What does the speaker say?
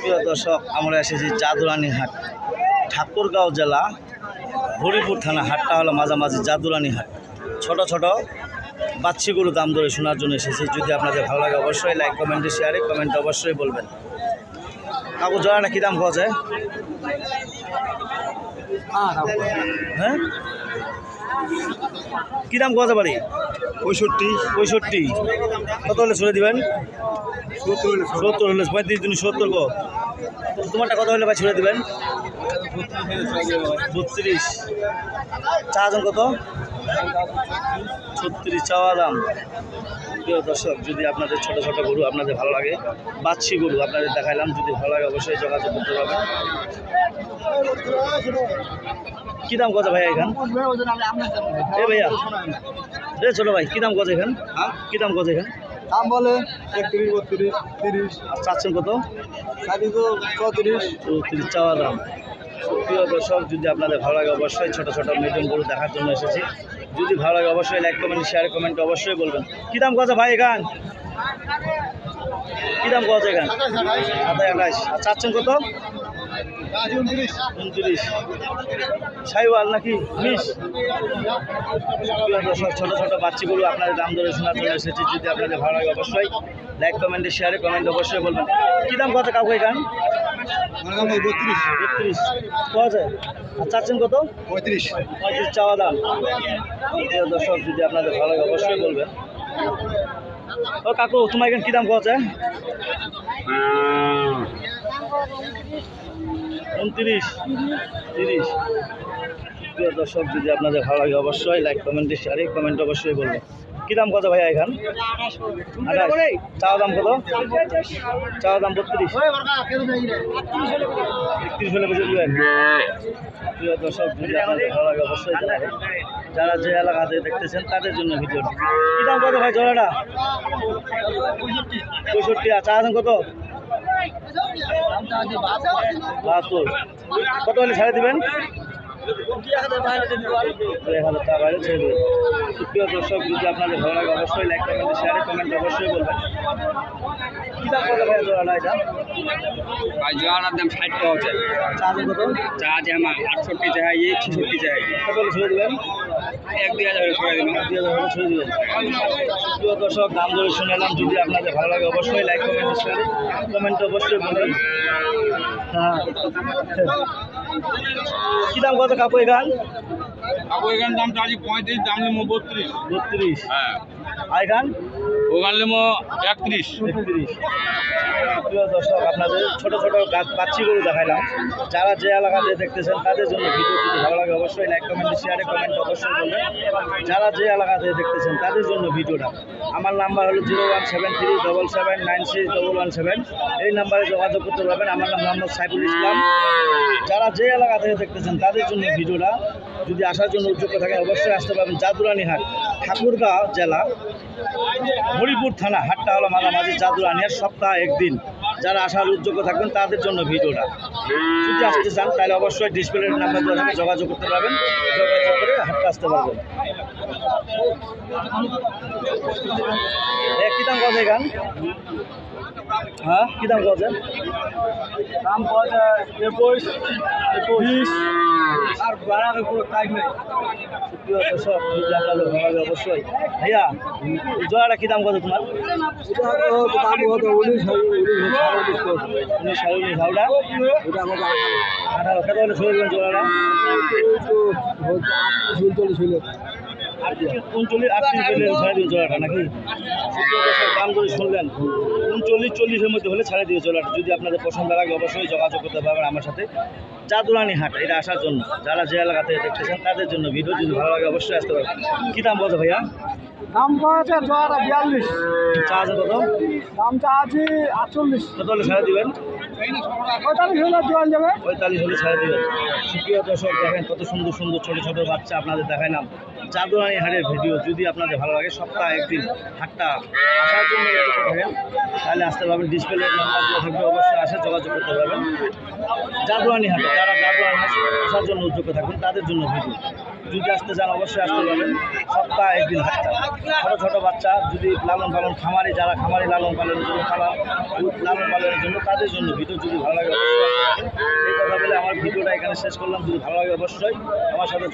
প্রিয় দর্শক আমরা এসেছি জাদুরানি হাট ঠাকুরগাঁও জেলা হরিপুর থানা হাটটা হলো মাঝামাঝি জাদুরানি হাট। ছোট ছোট বাচ্চিগুলো দাম ধরে শোনার জন্য এসেছি। যদি আপনাদের ভালো লাগে অবশ্যই লাইক কমেন্টে শেয়ারে কমেন্টে অবশ্যই বলবেন। কাকু জোড়াটা কী দাম পাওয়া যায়। হ্যাঁ? কী দাম পাওয়া যাবে পঁয়ষট্টি। পঁয়ষট্টি। কত হলে ছড়ে দিবেন? সত্তর হলে পঁয়ত্রিশ দিন সত্তর গো। তোমারটা কত হলে ভাই ছেড়ে দেবেন? বত্রিশ। চা দাম কত? ছত্রিশ। চাওয়া দাম। প্রিয় দর্শক যদি আপনাদের ছোট ছোট গরু আপনাদের ভালো লাগে বাচ্চি গরু আপনাদের দেখাইলাম যদি ভালো লাগে অবশ্যই যোগাযোগ করতে পারবেন। কী দাম কত ভাই এখান? এ ভাইয়া। রে ছোটো ভাই কি দাম কত এখান? কি দাম কত এখান? দাম বলে একত্রিশ বত্রিশ তিরিশ। চাচ্ছেন কত? চৌত্রিশ। চৌত্রিশ চাওয়া দাম। প্রিয় দর্শক যদি আপনাদের ভালো লাগে অবশ্যই ছোটো ছোটো গরু দেখার জন্য এসেছি। যদি ভালো লাগে অবশ্যই লাইক কমেন্ট শেয়ার কমেন্ট অবশ্যই বলবেন। কী দাম কত ভাই এখান? কী দাম কত এখান? সাতাশ আঠাশ আর চাচ্ছেন কত? উনত্রিশ। সাইওয়াল নাকি? দর্শক ছোটো ছোটো বাচ্চাগুলো আপনাদের দাম ধরে শোনার জন্য এসেছি। যদি আপনাদের ভালো লাগে অবশ্যই লাইক কমেন্টে শেয়ারে কমেন্ট অবশ্যই বলবেন। কী দাম কত কাকু এখান বত্রিশ। বত্রিশ। পাওয়া যায়? আর চাচ্ছেন কত? পঁয়ত্রিশ। পঁয়ত্রিশ চাওয়া দাম। দর্শক যদি আপনাদের ভালো লাগে অবশ্যই বলবেন। ও কাকু তোমার এখানে কী দাম পাওয়া যায় উনত্রিশ। তিরিশ। প্রিয় দর্শক, যদি আপনাদের ভালো লাগে অবশ্যই লাইক কমেন্টে শেয়ারে কমেন্ট অবশ্যই বলবেন। কী দাম কত ভাইয়া এখান? চাওয়া দাম কত? চাওয়া দাম বত্রিশ। একত্রিশ হলে বেশি দেবেন। প্রিয় দর্শক, যদি আপনাদের ভালো লাগে অবশ্যই যারা যে এলাকাতে দেখতেছেন, তাদের জন্য ভিডিওটা। কী দাম কত ভাই জোড়াটা পঁয়ষট্টি। আর চা দাম কত? বাহাত্তর। কত হলে ছেড়ে দেবেন? এক হাজার টাকা হলে ছেড়ে দেবেন। প্রিয় দর্শক যদি আপনাদের ভালো লাগে অবশ্যই লাইক কমেন্ট শেয়ারে কমেন্ট অবশ্যই বলবেন। জোয়ারার দাম ষাট টাকা হচ্ছে। চা কত? চা আটষট্টি চাই এই ছেষট্টি চাই কত ছেড়ে দেবেন? প্রিয় দর্শক দাম ধরে শুনে এলাম যদি আপনাদের ভালো লাগে অবশ্যই লাইক কমেন্ট শেয়ারে কমেন্ট অবশ্যই বলবেন হ্যাঁ। কী দাম কত কাপড় গান? আপু গান দামটা আজ পঁয়ত্রিশ দাম নেব বত্রিশ। বত্রিশ। হ্যাঁ। আই গান? আপনাদের ছোট ছোট পাচ্ছিগুলো দেখাইলাম। যারা যে এলাকাতে দেখতেছেন, তাদের জন্য ভিডিও ভালো লাগে, অবশ্যই লাইক কমেন্ট শেয়ারে কমেন্ট অবশ্যই করবেন। যারা যে এলাকাতে দেখতেছেন, তাদের জন্য ভিডিওটা। আমার নাম্বার হলো zero one seven three double seven nine six double one seven এই নাম্বারে যোগাযোগ করতে পারবেন। আমার নাম মোহাম্মদ সাইফুল ইসলাম। যারা যে এলাকা থেকে দেখতেছেন, তাদের জন্য ভিডিওটা। যদি আসার জন্য উদ্যোগ থাকে অবশ্যই আসতে পারবেন জাদুরানি হাট ঠাকুরগাঁও জেলা হরিপুর থানা হাটটা হলো মাঝামাঝি জাদুরানিয়ার সপ্তাহে একদিন। যারা আসার উদ্যোগ্য থাকবেন তাদের জন্য ভিডিওটা। যদি আসতে চান তাহলে অবশ্যই ডিসপ্লের নাম্বার দেওয়া থাকে যোগাযোগ করতে পারবেন। যোগাযোগ করে হাটটা আসতে পারবেন। কি দাম কথা গান? হ্যাঁ কি দাম কথা দাম একুশ একুশ। বাড়ার কোনো টাইম নেই। অবশ্যই। ভাইয়া জোড়াটা কী দাম কত তোমার? দাম কত উনচল্লিশ আটত্রিশ হলে ছেড়ে দেবেন জোড়াটা নাকি? দাম করে শুনলেন। উনচল্লিশ, চল্লিশের মধ্যে হলে ছেড়ে দিয়ে জোড়াটা যদি আপনাদের পছন্দ লাগে, অবশ্যই যোগাযোগ করতে পারবেন আমার সাথে। জাদুরানি হাট, এটা আসার জন্য। যারা যে তাদের জন্য ভিডিও যদি ভালো অবশ্যই আসতে পারবেন। কী দাম বলছো ভাইয়া? দাম পাচ্ছে জোয়ারা বিয়াল্লিশ। চা আছে কত দামটা আছে আটচল্লিশ। কত হলে ছেড়ে দিবেন? পঁয়তাল্লিশ হলে দেওয়া যাবে। পঁয়তাল্লিশ হলে ছেড়ে দেবেন। সুপ্রিয় দর্শক দেখেন কত সুন্দর সুন্দর ছোটো ছোটো বাচ্চা আপনাদের দেখাইলাম জাদুরানি হাটের ভিডিও যদি আপনাদের ভালো লাগে সপ্তাহে একদিন হাটটা আসার জন্য থাকেন। তাহলে আসতে পারবেন ডিসপ্লে নাম্বার থাকবে অবশ্যই আসে যোগাযোগ করতে পারবেন। জাদুরানি হাটে যারা জাদুরানি হাট আসার জন্য উদ্যোগ থাকবেন তাদের জন্য ভিডিও। যদি আসতে চান অবশ্যই আসতে পারবেন। সপ্তাহে একদিন হাটটা ছোটো, ছোট বাচ্চা যদি লালন পালন খামারি, যারা খামারি লালন পালনের জন্য খালা লালন পালনের জন্য তাদের জন্য ভিডিও যদি ভালো লাগে, অবশ্যই এই কথা বলে আমার ভিডিওটা এখানে শেষ করলাম। যদি ভালো লাগে, অবশ্যই আমার সাথে